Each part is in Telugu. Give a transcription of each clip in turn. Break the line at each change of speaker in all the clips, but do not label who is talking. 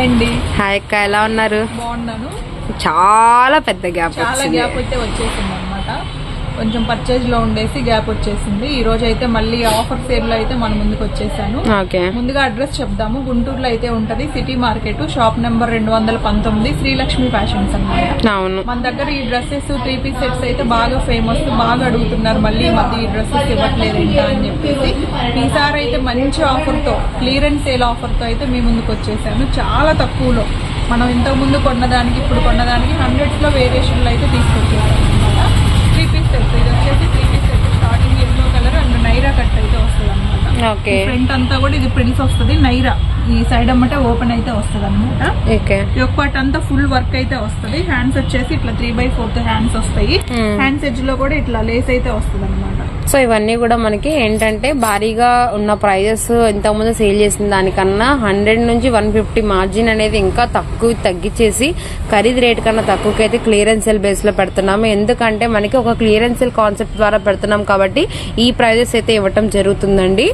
హాయ్ అండి.
హాయ్ అక్క ఎలా ఉన్నారు?
బాగున్నాను.
చాలా పెద్ద గ్యాప్
చాలా గ్యాప్ అయితే వచ్చేసింది. కొంచెం పర్చేజ్లో ఉండేసి గ్యాప్ వచ్చేసింది. ఈ రోజు అయితే మళ్ళీ ఆఫర్ సేల్లో అయితే మన ముందుకు వచ్చేసాను.
ఓకే.
ముందుగా అడ్రస్ చెప్దాము. గుంటూరులో అయితే ఉంటది సిటీ మార్కెట్ షాప్ నెంబర్ రెండు వందల పంతొమ్మిది శ్రీలక్ష్మి ఫ్యాషన్స్ అన్నమాట.
అవును.
మన దగ్గర ఈ డ్రెస్సెస్ త్రీ పీస్ సెట్స్ అయితే బాగా ఫేమస్ బాగా అడుగుతున్నారు. మళ్ళీ మధ్య ఈ డ్రెస్సెస్ ఇవ్వట్లేదు ఏంటా అని చెప్పేసి. ఈసారి అయితే మంచి ఆఫర్తో క్లియరెన్స్ సేల్ ఆఫర్తో అయితే మీ ముందుకు వచ్చేసాను. చాలా తక్కువలో. మనం ఇంతకు ముందు కొన్నదానికి ఇప్పుడు కొన్నదానికి హండ్రెడ్స్లో వేరియేషన్లు అయితే తీసుకొచ్చేసాను సెట్ ఇది వచ్చేసి three piece set starting yellow colour and Naira cut అయితే వస్తుంది అనమాట
ఓకే
ఫ్రంట్ అంతా కూడా ఇది ప్రింట్స్ వస్తుంది. నైరా. ఈ సైడ్ అమ్మటే ఓపెన్ అయితే వస్తుంది అనమాట ఒక్క పార్ట్ అంతా ఫుల్ వర్క్ అయితే వస్తది. హ్యాండ్స్ వచ్చేసి ఇట్లా త్రీ బై ఫోర్త్ హ్యాండ్స్ వస్తాయి.
Hmm.
హ్యాండ్స్ ఎడ్జ్లో కూడా ఇట్లా లేస్ అయితే వస్తుంది అనమాట
సో ఇవన్నీ కూడా మనకి ఏంటంటే భారీగా ఉన్న ప్రైజెస్ ఇంతకుముందు సేల్ చేసిన దానికన్నా హండ్రెడ్ నుంచి వన్ ఫిఫ్టీ మార్జిన్ అనేది ఇంకా తక్కువ తగ్గించేసి ఖరీదు రేట్ కన్నా తక్కువకి అయితే క్లియరెన్స్ సెల్ బేస్లో పెడుతున్నాము. ఎందుకంటే మనకి ఒక క్లియరెన్స్ సెల్ కాన్సెప్ట్ ద్వారా పెడుతున్నాం కాబట్టి ఈ ప్రైజెస్ అయితే ఇవ్వటం జరుగుతుందండి.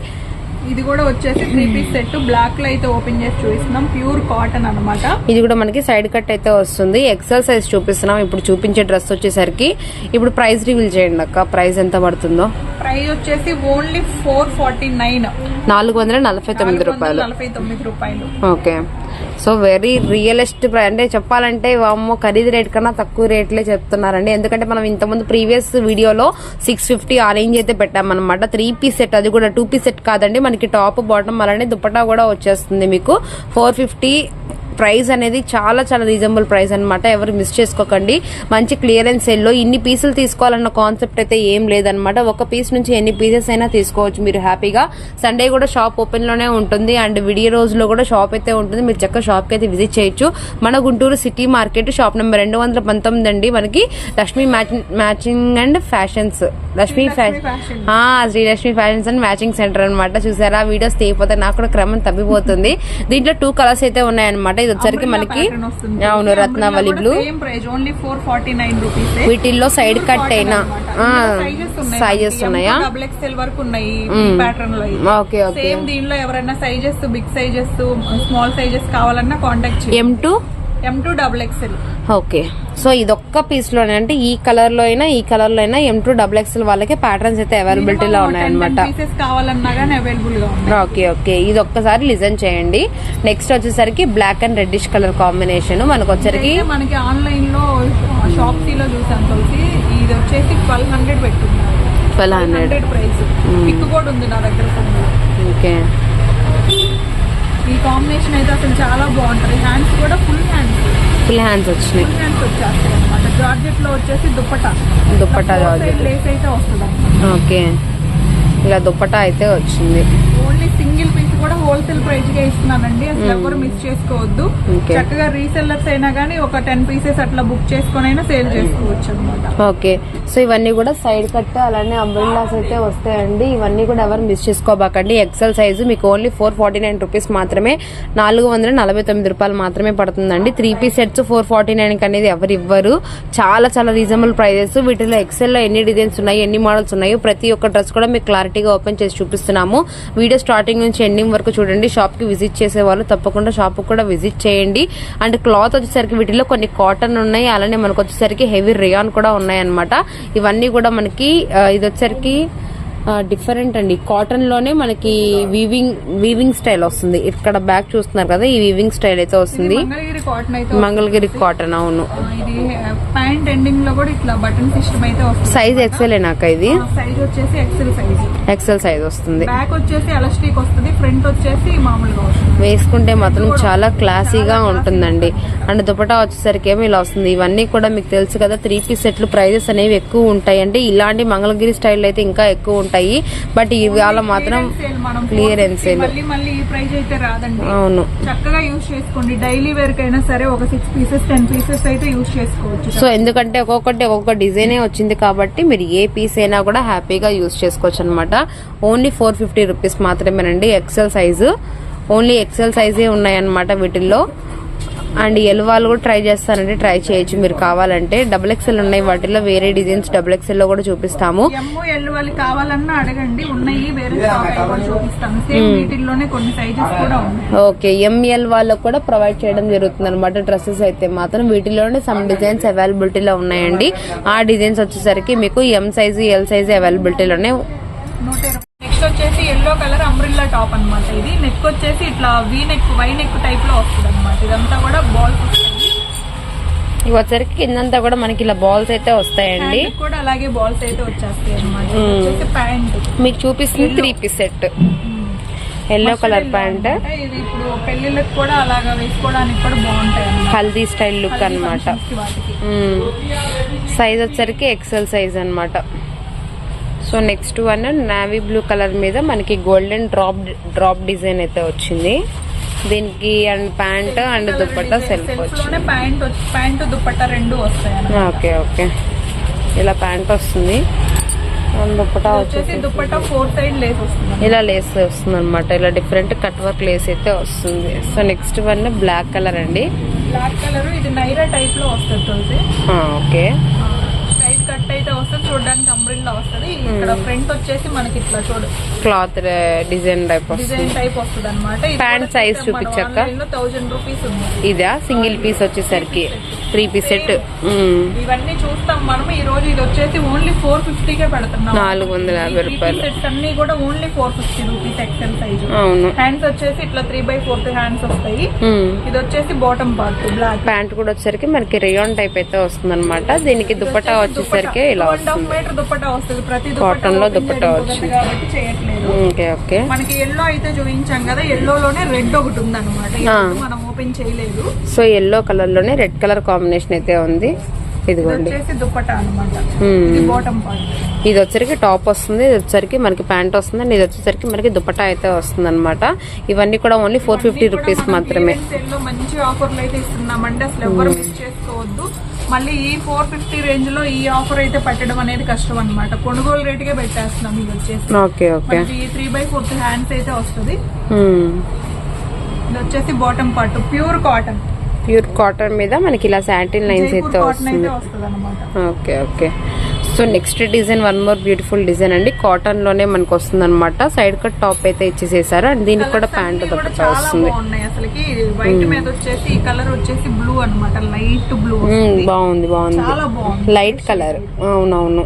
ఇది కూడా వచ్చేసి త్రీ పీస్ సెట్ బ్లాక్లో అయితే ఓపెన్ చేసి చూపిస్తున్నాం. ప్యూర్ కాటన్ అన్నమాట.
ఇది కూడా మనకి సైడ్ కట్ అయితే వస్తుంది. ఎక్సెల్ సైజ్ చూపిస్తున్నాం. ఇప్పుడు చూపించే డ్రెస్ వచ్చేసరికి ఇప్పుడు ప్రైస్ రివీల్ చేయండి అక్క. ప్రైస్ ఎంత పడుతుందో?
ప్రైస్ వచ్చేసి ఓన్లీ ఫోర్ ఫార్టీ నైన్
నాలుగు వందల నలభై తొమ్మిది రూపాయలు.
నలభై తొమ్మిది రూపాయలు.
ఓకే. సో వెరీ రియలిస్ట్ అంటే చెప్పాలంటే వామ్మో ఖరీదు రేట్ కన్నా తక్కువ రేట్లే చెప్తున్నారండి. ఎందుకంటే మనం ఇంతకుముందు ప్రీవియస్ వీడియోలో సిక్స్ ఫిఫ్టీ ఆ రేంజ్ అయితే పెట్టామన్నమాట. త్రీ పీస్ సెట్ అది కూడా టూ పీస్ సెట్ కాదండి. మనకి టాప్ బాటమ్ అలానే దుపట్టా కూడా వచ్చేస్తుంది మీకు. ఫోర్ ఫిఫ్టీ ప్రైస్ అనేది చాలా చాలా రీజనబుల్ ప్రైస్ అన్నమాట. ఎవరు మిస్ చేసుకోకండి. మంచి క్లియరెన్స్ సేల్లో ఇన్ని పీసులు తీసుకోవాలన్న కాన్సెప్ట్ అయితే ఏం లేదనమాట ఒక పీస్ నుంచి ఎన్ని పీసెస్ అయినా తీసుకోవచ్చు మీరు హ్యాపీగా. సండే కూడా షాప్ ఓపెన్లోనే ఉంటుంది. అండ్ విడియో రోజులో కూడా షాప్ అయితే ఉంటుంది. మీరు చక్కగా షాప్కి అయితే విజిట్ చేయొచ్చు. మన Guntur city market shop number రెండు వందల పంతొమ్మిది అండి. మనకి Lakshmi matching and fashions. Lakshmi fashion. Srilakshmi fashions and matching centre అన్నమాట. చూసారా? వీడియోస్ తీయపోతే నాకు కూడా క్రమం తప్పిపోతుంది. దీంట్లో టూ కలర్స్ అయితే ఉన్నాయన్నమాట. ఇది వచ్చరికి మనకి అవును Ratnavali blue
same price only four forty nine rupees
వీటిల్లో సైడ్ కట్ అయినా. సైజెస్ ఉన్నాయా.
డబుల్ ఎక్స్ఎల్ వరకు ఉన్నాయి ప్యాటర్న్లో
ఓకే ఓకే.
సేమ్ దీనిలో ఎవరైనా sizes big sizes small sizes కావాలన్నా కాంటాక్ట్ చేయండి.
M to
M to double XL
okay. So ఇదొక్క పీస్లోనే. అంటే ఈ కలర్లో అయినా ఈ కలర్లో అయినా ఎం టూ డబుల్ ఎక్స్ఎల్ వాళ్ళకి ప్యాటర్న్స్ అయితే అవైలబిలిటీలో ఉన్నాయన్నమాట. Okay okay. ఇది ఒక్కసారి లిజన్ చేయండి. నెక్స్ట్ వచ్చేసరికి black and reddish colour combination మనకు వచ్చరికి
అయితే మనకి ఆన్లైన్లో షాప్లో ఇది వచ్చేసి ట్వెల్వ్ హండ్రెడ్ పెట్టున్నారు
ట్వెల్వ్ హండ్రెడ్
ప్రైస్ పిక్ కూడా ఉంది నా దగ్గర phone లో.
ఓకే.
ఈ కాంబినేషన్ అయితే అసలు చాలా బాగుంటది. హ్యాండ్స్ కూడా ఫుల్ హ్యాండ్స్
ఫుల్ హ్యాండ్స్ వచ్చినాయి.
జార్జెట్లో వచ్చేసి దుప్పట.
దుప్పట్టా జార్జెట్.
లేస్ అయితే వస్తుంది
ఓకే. ఇలా దుప్పటా అయితే వచ్చింది.
ఓన్లీ సింగిల్ కూడా హోల్సేల్ ప్రైస్గా ఇస్తున్నానండి. అసలు ఎవరు మిస్ చేసుకోవద్దు. చక్కగా రీసెల్లర్స్ అయినా కానీ ఒక టెన్ పీసెస్ అట్లా బుక్ చేసుకొని అయినా సేల్ చేసుకోవచ్చు అనమాట
ఓకే సో ఇవన్నీ కూడా సైడ్ కట్ అలానే అంబ్రెల్లాస్ అయితే వస్తాయండి. ఇవన్నీ కూడా ఎవరు మిస్ చేసుకోబాకండి. ఎక్సెల్ సైజు మీకు only four forty nine rupees మాత్రమే నాలుగు వందల నలభై తొమ్మిది రూపాయలు మాత్రమే పడుతుందండి. Three piece sets four forty nine అనేది ఎవరు ఇవ్వరు. చాలా చాలా రీజనబుల్ ప్రైజెస్ వీటిలో ఎక్సెల్లో ఎన్ని డిజైన్స్ ఉన్నాయి ఎన్ని మోడల్స్ ఉన్నాయో ప్రతి ఒక్క డ్రెస్ కూడా మీకు క్లారిటీగా ఓపెన్ చేసి చూపిస్తున్నాము. వీడియో స్టార్టింగ్ నుంచి ఎండింగ్ వరకు చూడండి. షాప్కి విజిట్ చేసే వాళ్ళు తప్పకుండా షాప్ కూడా విజిట్ చేయండి. అండ్ క్లాత్ వచ్చేసరికి వీటిలో కొన్ని కాటన్ ఉన్నాయి. అలానే మనకు వచ్చేసరికి హెవీ రియాన్ కూడా ఉన్నాయన్నమాట. ఇవన్నీ కూడా మనకి ఇది వచ్చేసరికి డిఫరెంట్ అండి. కాటన్లోనే మనకి వీవింగ్ వీవింగ్ స్టైల్ వస్తుంది. ఇక్కడ బ్యాక్ చూస్తున్నారు కదా ఈ వీవింగ్ స్టైల్ అయితే వస్తుంది.
మంగళగిరి కాటన్
అవును.
ప్యాంట్ ఎండింగ్లో కూడా ఇట్లా బటన్ సిస్టమ్ అయితే వస్తుంది.
సైజ్ ఎక్సెల్ నాక ఇది?
సైజ్ వచ్చేసి ఎక్సెల్ సైజ్
ఎక్సెల్ సైజ్ వస్తుంది.
బ్యాక్ వచ్చేసి ఎలాస్టిక్ వస్తుంది ఫ్రంట్ వచ్చేసి మామూలుగా
వేసుకుంటే మాత్రం చాలా క్లాసీగా ఉంటుందండి. అండ్ దుపటా వచ్చేసరికి ఏమో ఇలా వస్తుంది. ఇవన్నీ కూడా మీకు తెలుసు కదా త్రీ పీస్ సెట్లు ప్రైజెస్ అనేవి ఎక్కువ ఉంటాయి అంటే ఇలాంటి మంగళగిరి స్టైల్ అయితే ఇంకా ఎక్కువ ఉంటాయి. బట్ ఇవాళ మాత్రం క్లియరెన్స్ సేల్ అవును.
చక్కగా చేసుకోండి. డైలీ వేర్ కైనా సరే ఒక సిక్స్ పీసెస్ టెన్ పీసెస్ అయితే చేసుకోవచ్చు.
సో ఎందుకంటే ఒక్కొక్కటి ఒక్కొక్క డిజైనే వచ్చింది కాబట్టి మీరు ఏ పీస్ అయినా కూడా హ్యాపీగా యూస్ చేసుకోవచ్చు అనమాట ఓన్లీ ఫోర్ ఫిఫ్టీ రూపీస్ మాత్రమేనండి ఎక్సెల్ సైజు ఓన్లీ ఎక్సెల్ సైజే ఉన్నాయన్నమాట వీటిల్లో. అండ్ ఎల్ వాళ్ళు కూడా ట్రై చేస్తారంటే ట్రై చేయొచ్చు. మీరు కావాలంటే డబుల్ ఎక్స్ఎల్ ఉన్నాయి వాటిలో వేరే డిజైన్స్ డబుల్ ఎక్స్ఎల్లో కూడా చూపిస్తాము.
ఎమ్ము ఎల్లు వాళ్ళకి కావాలన్నా అడగండి ఉన్నాయి వేరే స్టాక్ అవి కూడా చూపిస్తాను సేమ్ వీటిల్లోనే కొన్ని సైజెస్ కూడా ఉన్నాయి.
ఓకే ఎంఎల్ వాళ్ళకు కూడా ప్రొవైడ్ చేయడం జరుగుతుంది అనమాట డ్రెస్సెస్ అయితే మాత్రం వీటిలోనే సమ్ డిజైన్స్ అవైలబిలిటీలో ఉన్నాయండి. ఆ డిజైన్స్ వచ్చేసరికి మీకు ఎం సైజు ఎల్ సైజు అవైలబిలిటీలోనే
వచ్చేసి ఎల్లో కలర్ అంబ్రిల్లా టాప్ అన్నమాట ఇది. నెక్ వచ్చేసి ఇట్లా వీ నెక్ వై నెక్ టైప్లో వస్తుంది అనమాట ఇదంతా కూడా బాల్స్ వస్తాయి
ఇవి వచ్చరికి కిందంతా కూడా మనకి ఇలా బాల్స్ అయితే వస్తాయండి.
కూడా అలాగే బాల్స్ అయితే వచ్చేస్తాయి అనమాట ప్యాంట్
మీకు చూపిస్తుంది three piece set yellow colour pant
ఇది ఇప్పుడు పెళ్ళిళ్ళకి కూడా అలాగా వేసుకోవడానికి కూడా బాగుంటాయి
హల్దీ స్టైల్ లుక్
వాటికి.
సైజ్ వచ్చరికి ఎక్సెల్ సైజ్ అన్నమాట. So next one navy blue colour మీద మనకి గోల్డెన్ డ్రాప్ డ్రాప్ డిజైన్ అయితే వచ్చింది. దీనికి and pant and dupatta self వచ్చింది.
ప్యాంట్ ప్యాంట్ దుపట్టా రెండు వస్తాయి
ఓకే ఓకే. ఇలా ప్యాంట్ వస్తుంది. అండ్ దుపట్టా
వచ్చేసి దుపట్టా ఫోర్ సైడ్ లేస్ వస్తుంది.
ఇలా లేస్ వస్తుంది అనమాట ఇలా డిఫరెంట్ కట్ వర్క్ లేస్ అయితే వస్తుంది. So next one black colour అండి.
బ్లాక్ కలర్ ఇది నైరా టైప్లో వస్తుంది
ఓకే.
వస్తుంది చూడడానికి అంబ్రిల్లా వస్తుంది. ఇక్కడ ఫ్రంట్ వచ్చేసి మనకి ఇట్లా చూడు.
Cloth design type
design type వస్తుంది అనమాట
Pant size చూపించక్క?
థౌజండ్ రూపీస్ ఉంది.
ఇదా? సింగిల్ పీస్ వచ్చేసరికి. Three piece set.
ఇవన్నీ చూస్తాం మనం ఈ రోజు ఇది వచ్చేసి ఓన్లీ ఫోర్ ఫిఫ్టీకే పెడుతున్నాం.
నాలుగు వందల యాభై రూపాయలు.
సెట్స్ అన్ని కూడా only four fifty rupees XL size.
అవును.
హ్యాండ్స్ వచ్చేసి ఇట్లా త్రీ బై ఫోర్త్ హ్యాండ్స్ వస్తాయి. ఇది వచ్చేసి బాటమ్ పార్ట్ బ్లాక్.
ప్యాంట్ కూడా వచ్చేసరికి మనకి రేయాన్ టైప్ అయితే వస్తుంది అనమాట దీనికి దుపట్టా వచ్చేసరికి ఇలా వస్తుంది.
మీటర్ దుపట్టా వస్తుంది. ప్రతి
Cotton లో
చేయడం
వచ్చింది.
కాబట్టి చేయట్లేదు.
Okay okay.
మనకి ఎల్లో అయితే చూపించాం కదా. ఎల్లోలోనే రెడ్ ఒకటి ఉంది అనమాట మనం ఓపెన్ చేయలేదు.
సో ఎల్లో కలర్లోనే రెడ్ కలర్ కాంబినేషన్ అయితే ఉంది.
ఇది
ఇదిగోండి
అనమాట. ఇది
వచ్చరికి టాప్ వస్తుంది. ఇది వచ్చరికి మనకి ప్యాంట్ వస్తుంది. అండ్ ఇది వచ్చేసరికి మనకి దుపట్టా అయితే వస్తుంది అనమాట ఇవన్నీ కూడా ఓన్లీ ఫోర్ ఫిఫ్టీ రూపీస్ మాత్రమే.
మంచి ఆఫర్లు అయితే ఇస్తున్నామండి. అసలు ఎవరు మిస్ చేసుకోవద్దు. మళ్ళీ ఈ ఫోర్ ఫిఫ్టీ రేంజ్లో ఈ ఆఫర్ అయితే పెట్టడం అనేది కష్టం అన్నమాట. కొనుగోలు రేటుకే పెట్టేస్తున్నాం ఇది వచ్చేసి.
Okay okay.
మనకి త్రీ బై ఫోర్త్ హ్యాండ్స్ అయితే వస్తుంది. ఇది వచ్చేసి bottom part pure cotton
pure cotton మీద మనకి ఇలా శాటిన్ లైన్స్ అయితే వస్తుంది. Okay okay. So next design one more beautiful design అండి. కాటన్లోనే మనకు వస్తుంది అనమాట సైడ్ కట్ టాప్ అయితే ఇచ్చేసేసారు. అండ్ దీనికి కూడా ప్యాంట్ వస్తుంది.
అసలుకి. వైట్ మీద వచ్చేసి ఈ కలర్ వచ్చేసి బ్లూ లైట్ బ్లూ
బాగుంది బాగుంది. లైట్ కలర్ అవునవును.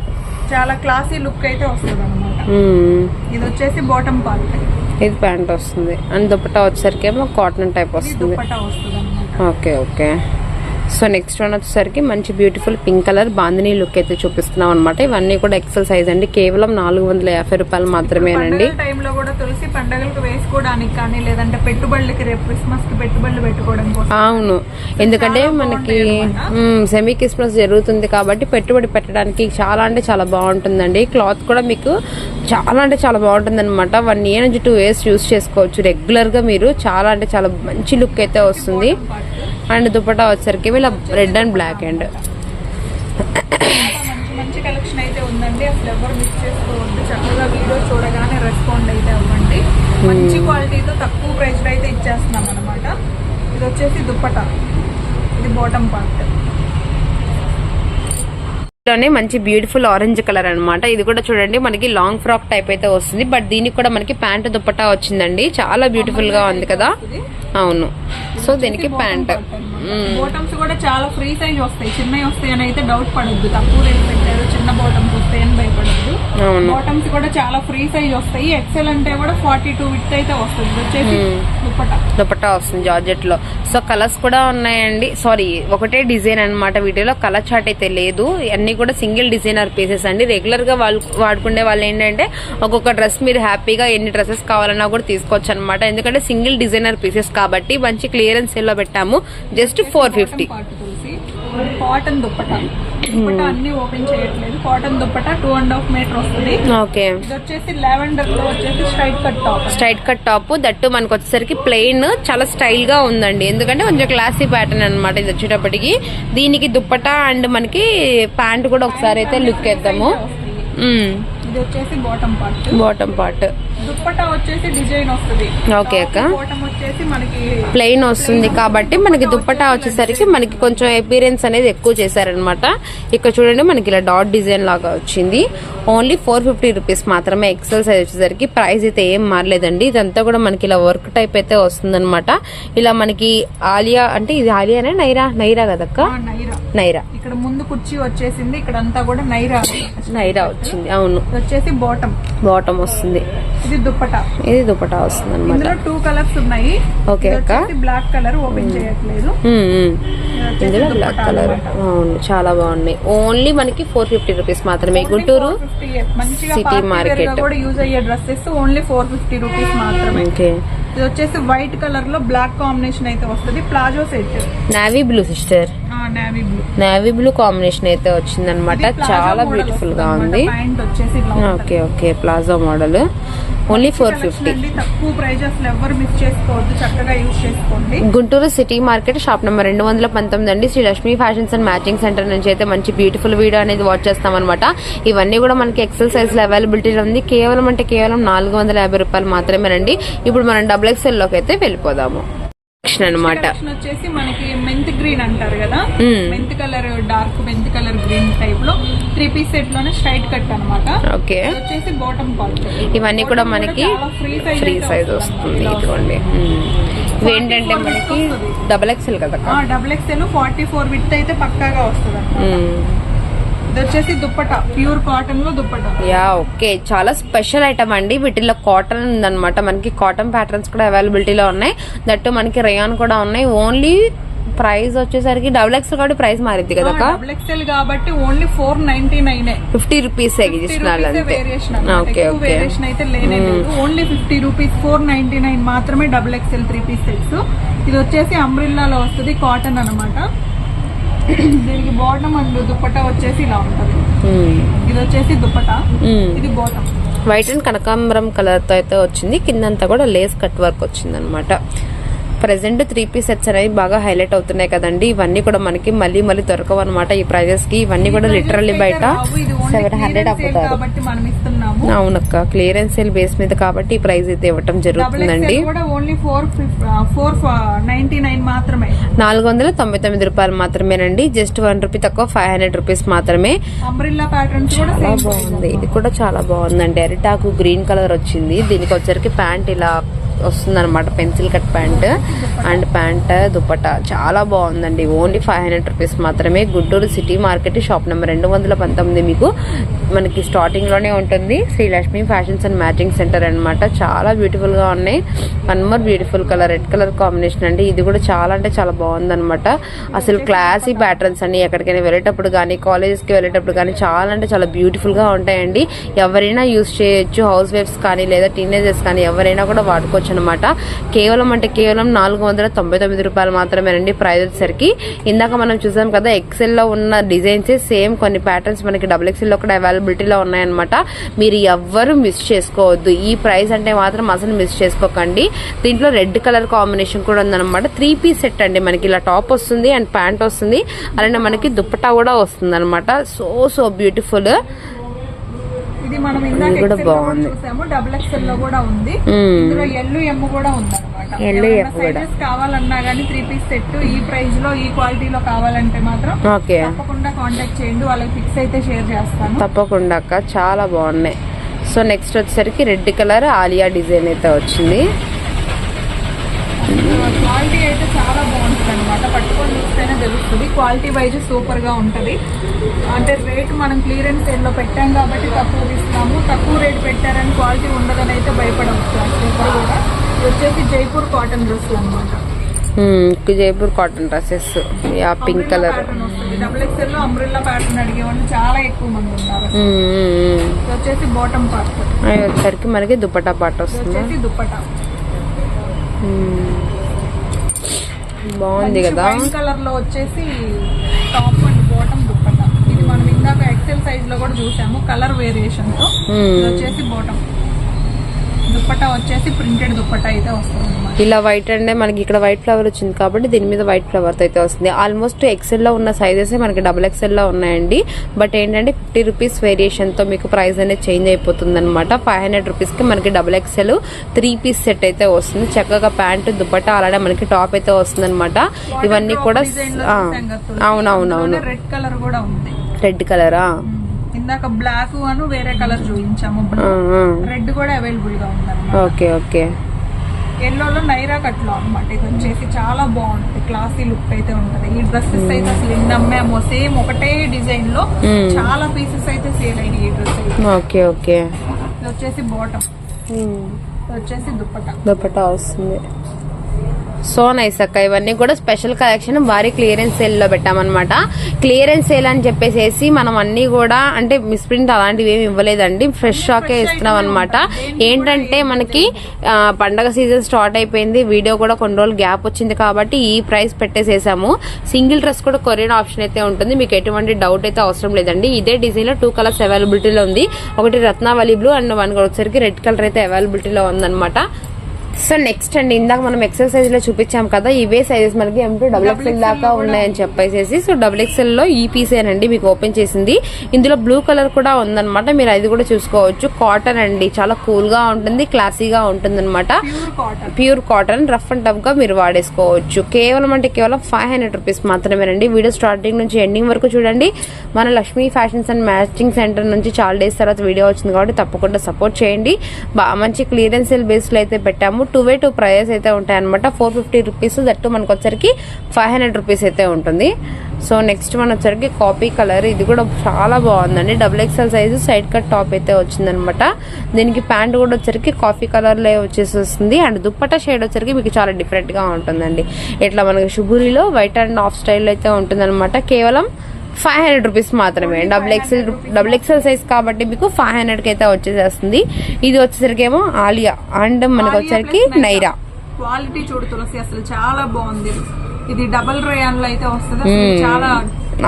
చాలా క్లాసీ లుక్ అయితే వస్తుంది అనమాట
మ్మ్.
ఇది వచ్చేసి బాటమ్ పార్ట్
ఇది ప్యాంట్ వస్తుంది. అండ్ దుపట్టా వచ్చేసరికి ఏమో కాటన్ టైప్ వస్తుంది. Okay okay. So next one వచ్చేసరికి మంచి beautiful pink colour bandhani look అయితే చూపిస్తున్నాం అనమాట ఇవన్నీ కూడా ఎక్సెల్ సైజ్ అండి. కేవలం నాలుగు వందల యాభై రూపాయలు మాత్రమేనండి
పండుగల టైంలో కూడా తులసి పండగలకు వేసుకోవడానికి కానీ లేదంటే పెట్టుబడులకి రేపు క్రిస్మస్కి పెట్టుబడులు పెట్టుకోవడం
అవును. ఎందుకంటే మనకి సెమీ క్రిస్మస్ జరుగుతుంది కాబట్టి పెట్టుబడి పెట్టడానికి చాలా అంటే చాలా బాగుంటుందండి. క్లాత్ కూడా మీకు చాలా అంటే చాలా బాగుంటుంది అనమాట వన్ ఇయర్ నుంచి టూ ఇయర్స్ యూస్ చేసుకోవచ్చు. రెగ్యులర్గా మీరు చాలా అంటే చాలా మంచి లుక్ అయితే వస్తుంది. అండ్ దుపట్టా వచ్చరికి ఇలా రెడ్ అండ్ బ్లాక్ అండ్.
మంచి మంచి కలెక్షన్ అయితే ఉందండి. అసలు ఎవరు మిస్ చేసుకోవద్దు. చక్కగా వీడియో చూడగానే రెస్పాండ్ అయితే అవ్వండి. మంచి క్వాలిటీతో తక్కువ అయితే ఇచ్చేస్తున్నాం అనమాట ఇది వచ్చేసి దుప్పట. ఇది బాటమ్
పార్ట్లోనే మంచి బ్యూటిఫుల్ ఆరెంజ్ కలర్ అన్నమాట. ఇది కూడా చూడండి మనకి లాంగ్ ఫ్రాక్ టైప్ అయితే వస్తుంది. బట్ దీనికి కూడా మనకి ప్యాంట్ దుపట్టా వచ్చిందండి. చాలా బ్యూటిఫుల్గా ఉంది కదా. అవును. సో దీనికి ప్యాంట్.
బాటమ్స్ కూడా చాలా ఫ్రీ సైజ్ వస్తాయి. చిన్నవి వస్తాయి అని అయితే డౌట్ పడొద్దు. తక్కువ రేట్ పెట్టారు చిన్న బాటమ్స్ వస్తాయని భయపడద్దు.
అవును.
బాటమ్స్ కూడా చాలా ఫ్రీ సైజ్ వస్తాయి. ఎక్సెల్ అంటే కూడా ఫార్టీ టూ విత్ అయితే వస్తుంది. వచ్చేసి దుప్పట.
దుపట్టా వస్తుంది జార్జెట్లో. సో కలర్స్ కూడా ఉన్నాయండి. సారీ ఒకటే డిజైన్ అన్నమాట వీటిలో. కలర్ చార్ట్ అయితే లేదు. అన్ని కూడా సింగిల్ డిజైనర్ పీసెస్ అండి. రెగ్యులర్గా వాళ్ళు వాడుకునే వాళ్ళు ఏంటంటే ఒక్కొక్క డ్రెస్ మీరు హ్యాపీగా ఎన్ని డ్రెస్సెస్ కావాలన్నా కూడా తీసుకోవచ్చు అనమాట ఎందుకంటే సింగిల్ డిజైనర్ పీసెస్ కాబట్టి మంచి క్లియరెన్స్లో పెట్టాము. Just four fifty
cotton dupatta. Dupatta అన్ని ఓపెన్ చేయట్లేదు. Cotton dupatta two and half metre వస్తుంది.
ఓకే
ఇది వచ్చేసి లావెండర్లో వచ్చేసి straight cut top
straight cut top that మనకు వచ్చేసరికి ప్లెయిన్ చాలా స్టైల్గా ఉందండి. ఎందుకంటే కొంచెం క్లాసీ ప్యాటర్న్ అన్నమాట ఇది వచ్చేటప్పటికి. దీనికి దుప్పటా అండ్ మనకి ప్యాంట్ కూడా ఒకసారి అయితే లుక్ వేద్దాము.
ఇది వచ్చేసి bottom part
bottom part
dupatta వచ్చేసి డిజైన్ వస్తుంది.
ఓకే అక్క.
బాటమ్ వచ్చేసి మనకి
ప్లెయిన్ వస్తుంది కాబట్టి మనకి దుప్పటా వచ్చేసరికి మనకి కొంచెం అపీరెన్స్ అనేది ఎక్కువ చేశారనమాట ఇక్కడ చూడండి మనకి ఇలా డాట్ డిజైన్ లాగా వచ్చింది. ఓన్లీ ఫోర్ ఫిఫ్టీ రూపీస్ మాత్రమే ఎక్సెల్ సైజ్ వచ్చేసరికి ప్రైస్ అయితే ఏం మారలేదండి. ఇదంతా కూడా మనకి ఇలా వర్క్ టైప్ అయితే వస్తుందన్నమాట. ఇలా మనకి ఆలియా అంటే ఇది ఆలియానే నైరా? నైరా కదక్క?
నైరా. ఇక్కడ ముందు కుర్చీ వచ్చేసింది ఇక్కడ అంతా కూడా నైరా.
నైరా వచ్చింది అవును.
వచ్చేసి బాటమ్.
బాటమ్ వస్తుంది.
ఇది దుప్పటా.
ఇది దుపటా వస్తుంది అనమాట
ఇందులో టూ కలర్స్ ఉన్నాయి.
ఓకే అక్క.
బ్లాక్ కలర్ ఓపెన్ చేయట్లేదు.
ఇందులో బ్లాక్
దుప్పటా
కలర్. అవును చాలా బాగున్నాయి. ఓన్లీ మనకి ఫోర్ ఫిఫ్టీ రూపీస్ మాత్రమే. గుంటూరు
450 మంచిగా
సిటీ మార్కెట్.
కూడా యూజ్ అయ్యే dresses only four fifty rupees మాత్రమే.
ఓకే.
ఇది వచ్చేసి వైట్ కలర్లో బ్లాక్ కాంబినేషన్ అయితే వస్తుంది. Palazzo set
navy blue sister
navy blue
combination అయితే వచ్చిందనమాట చాలా బ్యూటిఫుల్గా ఉంది. Okay okay palazzo model only four fifty Guntur city market shop number రెండు వందల పంతొమ్మిది అండి. Shri Lakshmi fashions and matching centre నుంచి అయితే మంచి బ్యూటిఫుల్ వీడియో అనేది వాచ్ చేస్తాం అనమాట ఇవన్నీ కూడా మనకి ఎక్సెల్ సైజ్లో అవైలబిలిటీ ఉంది. కేవలం అంటే కేవలం నాలుగు వందల యాభై రూపాయలు మాత్రమేనండి. ఇప్పుడు మనం డబుల్ ఎక్స్ఎల్లోకి అయితే వెళ్ళిపోదాము. అనమాట.
కలెక్షన్ వచ్చేసి మనకి మెంత్ గ్రీన్ అంటారు కదా. Mint colour dark mint colour green టైప్లో త్రీ పీస్ సెట్లోనే స్ట్రైట్ కట్ అన్నమాట
ఓకే.
వచ్చేసి బాటమ్ క్వాలిటీ
ఇవన్నీ కూడా మనకి ఫ్రీ సైజ్ వస్తుంది. ఇదిగోండి. ఏంటంటే మనకి డబల్ ఎక్స్ఎల్ కదా
double XL forty four with అయితే పక్కాగా వస్తుంది. ఇది వచ్చేసి దుప్పట ప్యూర్ కాటన్లో దుప్పట.
Yeah okay. చాలా స్పెషల్ ఐటమ్ అండి. వీటిలో కాటన్ ఉందన్నమాట. మనకి కాటన్ ప్యాటర్న్స్ కూడా అవైలబిలిటీలో ఉన్నాయి. దట్టు మనకి రేయాన్ కూడా ఉన్నాయి. ఓన్లీ ప్రైస్ వచ్చేసరికి డబుల్ ఎక్స్ కాబట్టి ప్రైస్ మారింది కదా
డబుల్ ఎక్స్ఎల్ కాబట్టి only four ninety nine.
Fifty rupees
variation
okay okay.
Variation అయితే only fifty rupees four ninety nine మాత్రమే double XL three piece sets. ఇది వచ్చేసి అంబ్రిల్లాలో వస్తుంది కాటన్ అన్నమాట. దీనికి బాటమ్ అండ్ దుప్పటా వచ్చేసి ఇలా ఉంటది. ఇది వచ్చేసి దుప్పటా. ఇది బాటమ్.
వైట్ అండ్ కనకాంబరం కలర్తో అయితే వచ్చింది. కిందంతా కూడా లేస్ కట్ వర్క్ వచ్చింది అనమాట ప్రెసెంట్ త్రీ పీస్ సెట్స్ అనేవి బాగా హైలైట్ అవుతున్నాయి కదండి. ఇవన్నీ కూడా మనకి మళ్ళీ మళ్ళీ దొరకవు అనమాట ఈ ప్రైజెస్కి. ఇవన్నీ కూడా లిటరల్లీ బయట సెవెన్ హండ్రెడ్ అమ్ముతారు.
కాబట్టి మనం ఇస్తున్నాము.
అవునక్క. క్లియరెన్స్ సేల్ బేస్ మీద కాబట్టి ఈ ప్రైస్ అయితే ఇవ్వటం జరుగుతుందండి.
ఎక్స్ఎల్ కూడా only four four ninety nine మాత్రమే.
నాలుగు వందల తొంభై తొమ్మిది రూపాయలు మాత్రమేనండి. జస్ట్ వన్ రూపీ తక్కువ ఫైవ్ హండ్రెడ్ రూపీస్ మాత్రమే.
అంబ్రిల్లా ప్యాటర్న్స్ కూడా
చాలా
సేమ్
బాగుంది. ఇది కూడా చాలా బాగుందండి. అరిటాకు గ్రీన్ కలర్ వచ్చింది. దీనికి వచ్చరికి ప్యాంట్ ఇలా వస్తుందన్నమాట. Pencil cut pant and pant dupatta చాలా బాగుందండి. ఓన్లీ ఫైవ్ హండ్రెడ్ రూపీస్ మాత్రమే. Guntur city market shop number రెండు వందల పంతొమ్మిది మీకు మనకి స్టార్టింగ్లోనే ఉంటుంది. Shri Lakshmi fashions and matching centre అన్నమాట. చాలా బ్యూటిఫుల్గా ఉన్నాయి. One more beautiful colour red colour combination అండి. ఇది కూడా చాలా అంటే చాలా బాగుందనమాట అసలు క్లాసీ ప్యాటర్న్స్ అన్ని ఎక్కడికైనా వెళ్ళేటప్పుడు కానీ కాలేజెస్కి వెళ్ళేటప్పుడు కానీ చాలా అంటే చాలా బ్యూటిఫుల్గా ఉంటాయండి. ఎవరైనా యూస్ చేయొచ్చు. హౌస్ వైఫ్స్ కానీ లేదా టీనేజర్స్ కానీ ఎవరైనా కూడా వాడుకోవచ్చు. అనమాట. కేవలం అంటే కేవలం నాలుగు వందల తొంభై తొమ్మిది రూపాయలు మాత్రమేనండి ప్రైస్ వచ్చేసరికి. ఇందాక మనం చూసాం కదా ఎక్సెల్లో ఉన్న డిజైన్స్ సేమ్ కొన్ని ప్యాటర్న్స్ మనకి డబుల్ ఎక్సెల్లో కూడా అవైలబిలిటీలో ఉన్నాయన్నమాట. మీరు ఎవ్వరు మిస్ చేసుకోవద్దు. ఈ ప్రైస్ అంటే మాత్రం అసలు మిస్ చేసుకోకండి. దీంట్లో రెడ్ కలర్ కాంబినేషన్ కూడా ఉందన్నమాట. త్రీ పీస్ సెట్ అండి మనకి. ఇలా టాప్ వస్తుంది అండ్ ప్యాంట్ వస్తుంది. అలానే మనకి దుప్పటా కూడా వస్తుంది అనమాట సో సో బ్యూటిఫుల్
ఇది మనం ఇందాక
ఇది కూడా
లో
బాగుంది.
చూసాము. డబుల్ ఎక్స్ఎల్లో కూడా ఉంది. ఇందులో ఎల్లు ఎమ్ కూడా ఉంది అనమాట
L, M కూడా.
కావాలన్నా గానీ త్రీ పీస్ సెట్ ఈ ప్రైస్లో ఈ క్వాలిటీలో కావాలంటే మాత్రం
ఓకే.
తప్పకుండా కాంటాక్ట్ చేయండి. వాళ్ళకి ఫిక్స్ అయితే షేర్ చేస్తాను.
తప్పకుండా అక్క. చాలా బాగున్నాయి. సో నెక్స్ట్ వచ్చేసరికి రెడ్ కలర్ ఆలియా డిజైన్ అయితే వచ్చింది.
క్వాలిటీ అయితే చాలా బాగుంటుంది అనమాట పట్టుకొని చూస్తేనే తెలుస్తుంది. క్వాలిటీ వైజ్ సూపర్గా ఉంటది. అంటే రేట్ మనం క్లియరెన్స్ సేల్లో పెట్టాం కాబట్టి తక్కువ ఇస్తాము తక్కువ రేట్ పెట్టారని క్వాలిటీ ఉండదని అయితే భయపడవచ్చు అసలు కూడా వచ్చేసి జైపూర్ కాటన్ డ్రెస్సులు అనమాట
Jaipur cotton dresses. Yeah pink colour.
Double ఎక్స్ఎల్లో umbrella pattern అడిగే వాళ్ళు చాలా ఎక్కువ మంది ఉన్నారు వచ్చేసి బాటమ్ పార్ట్
అవి వచ్చేసరికి మనకి దుపట్టా పాట వస్తుంది?
వచ్చేసి దుప్పటా
బాగుంది కదా.
కలర్లో వచ్చేసి టాప్ అండ్ బాటమ్ దుప్పటా. ఇది మనం ఇందాక ఎక్సెల్ సైజ్లో కూడా చూసాము కలర్ వేరియేషన్తో. వచ్చేసి బాటమ్. దుప్పటా వచ్చేసి ప్రింటెడ్ దుప్పటా అయితే వస్తుంది
ఇలా వైట్ అంటే మనకి ఇక్కడ వైట్ ఫ్లవర్ వచ్చింది కాబట్టి దీని మీద వైట్ ఫ్లవర్ అయితే వస్తుంది. ఆల్మోస్ట్ ఎక్సెల్లో ఉన్న సైజెస్ మనకి డబుల్ ఎక్సెల్లో ఉన్నాయండి. బట్ ఏంటంటే ఫిఫ్టీ రూపీస్ వేరియేషన్తో మీకు ప్రైస్ అనేది చేంజ్ అయిపోతుంది అనమాట ఫైవ్ హండ్రెడ్ రూపీస్కి మనకి double XL three piece set అయితే వస్తుంది. చక్కగా ప్యాంట్ దుపట్టా అలానే మనకి టాప్ అయితే వస్తుంది అనమాట ఇవన్నీ కూడా అవునవునవును.
రెడ్ కలర్ కూడా ఉంది.
రెడ్ కలరా
ఇందాక బ్లాక్ అను వేరే కలర్ చూపించాము. రెడ్ కూడా అవైలబుల్గా ఉందన్నమాట.
Okay okay.
ఎల్లోలో నైరా కట్లో అనమాట ఇది వచ్చేసి చాలా బాగుంటుంది. క్లాసీ లుక్ అయితే ఉంటది. ఈ డ్రెస్సెస్ అయితే అసలు ఎన్ని అమ్మామో సేమ్ ఒకటే
డిజైన్లో.
చాలా పీసెస్ అయితే సేల్ అయ్యాయి ఈ డ్రెస్
ఓకే ఓకే.
ఇది వచ్చేసి బాటమ్ వచ్చేసి దుప్పట.
దుపట్టా వస్తుంది. సో నైస్ అక్క ఇవన్నీ కూడా స్పెషల్ కలెక్షన్ భారీ క్లియరెన్స్ సేల్లో పెట్టామన్నమాట. క్లియరెన్స్ సేల్ అని చెప్పేసి మనం అన్ని కూడా అంటే మిస్ప్రింట్ అలాంటివి ఏమి ఇవ్వలేదండి. ఫ్రెష్ స్టాకే ఇస్తున్నాం అనమాట ఏంటంటే మనకి పండగ సీజన్ స్టార్ట్ అయిపోయింది. వీడియో కూడా కొన్ని రోజులు గ్యాప్ వచ్చింది కాబట్టి ఈ ప్రైస్ పెట్టేసేసాము. సింగిల్ డ్రెస్ కూడా కొరియర్ ఆప్షన్ అయితే ఉంటుంది. మీకు ఎటువంటి డౌట్ అయితే అవసరం లేదండి. ఇదే డిజైన్లో టూ కలర్స్ అవైలబిలిటీలో ఉంది. ఒకటి రత్నావళి బ్లూ అండ్ వన్ వచ్చేసరికి రెడ్ కలర్ అయితే అవైలబిలిటీలో ఉందన్నమాట. సో నెక్స్ట్ అండి ఇందాక మనం ఎక్సెల్లో చూపించాం కదా ఇవే సైజెస్ మనకి ఎం టూ డబుల్ ఎక్స్ఎల్ దాకా ఉన్నాయని చెప్పేసి సో డబుల్ ఎక్స్ఎల్లో ఈ పీసేనండి మీకు ఓపెన్ చేసింది. ఇందులో బ్లూ కలర్ కూడా ఉందన్నమాట మీరు అది కూడా చూసుకోవచ్చు. కాటన్ అండి చాలా కూల్గా ఉంటుంది క్లాసీగా ఉంటుంది అనమాట
ప్యూర్ కాటన్
రఫ్ అండ్ టఫ్గా మీరు వాడేసుకోవచ్చు. కేవలం అంటే కేవలం ఫైవ్ హండ్రెడ్ రూపీస్ మాత్రమేనండి వీడియో స్టార్టింగ్ నుంచి ఎండింగ్ వరకు చూడండి. మన Lakshmi fashions and matching centre నుంచి చాలా డేస్ తర్వాత వీడియో వచ్చింది కాబట్టి తప్పకుండా సపోర్ట్ చేయండి. మంచి క్లియరెన్స్ సేల్ బేస్లో అయితే పెట్టాము. టూ వే టూ ప్రైజెస్ అయితే ఉంటాయి అనమాట ఫోర్ ఫిఫ్టీ రూపీస్ దట్టు మనకు వచ్చరికి ఫైవ్ హండ్రెడ్ రూపీస్ అయితే ఉంటుంది. సో నెక్స్ట్ మన వచ్చరికి కాపీ కలర్ ఇది కూడా చాలా బాగుందండి. Double XL size side cut top అయితే వచ్చిందనమాట దీనికి ప్యాంట్ కూడా వచ్చరికి కాఫీ కలర్లో వచ్చేసి వస్తుంది అండ్ దుప్పట్టా షేడ్ వచ్చరికి మీకు చాలా డిఫరెంట్గా ఉంటుందండి. ఇట్లా మనకి శుభురిలో వైట్ అండ్ ఆఫ్ స్టైల్ అయితే ఉంటుందన్నమాట. కేవలం ఫైవ్ హండ్రెడ్ రూపీస్ మాత్రమే. Double XL double XL size కాబట్టి మీకు ఫైవ్ హండ్రెడ్కి అయితే వచ్చేసేస్తుంది. ఇది వచ్చేసరికి ఏమో ఆలియా అండ్ మనకి వచ్చేసరికి నైరా.
క్వాలిటీ చూడు తులసి అసలు చాలా బాగుంది. ఇది డబల్ రేయాన్లో అయితే వస్తుంది. చాలా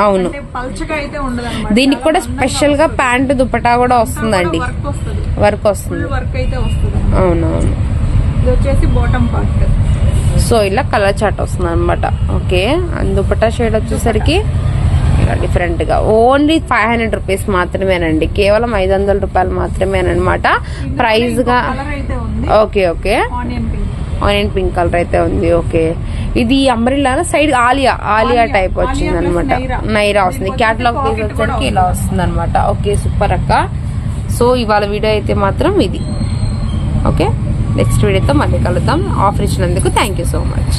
అవును.
పల్చగా అయితే ఉండదు
దీనికి కూడా స్పెషల్గా ప్యాంట్ దుపట్టా కూడా వస్తుందండి.
వర్క్ వస్తుంది.
వర్క్ వస్తుంది.
ఫుల్ వర్క్ అయితే వస్తుంది.
అవునవును.
ఇది వచ్చేసి బాటమ్ పార్ట్
సో ఇలా కలర్ చాట్ వస్తుంది అనమాట ఓకే అండ్ దుపట్టా షేడ్ వచ్చేసరికి ఇలా డిఫరెంట్గా ఓన్లీ ఫైవ్ హండ్రెడ్ రూపీస్ మాత్రమేనండి. కేవలం ఐదు వందల రూపాయలు మాత్రమేనమాట ప్రైస్గా
కలర్ అయితే ఉంది.
Okay okay
onion pink
colour అయితే ఉంది. ఓకే ఇది umbrella side Alia Alia. Type వచ్చింది అనమాట
నైరా.
వస్తుంది. క్యాటలాగ్ పీస్ వచ్చరికి ఇలా వస్తుంది అనమాట ఓకే సూపర్ అక్క. సో ఇవాళ వీడియో అయితే మాత్రం ఇది. ఓకే నెక్స్ట్ వీడియోతో మళ్ళీ కలుద్దాం. ఆఫర్ ఇచ్చినందుకు థ్యాంక్ యూ సో మచ్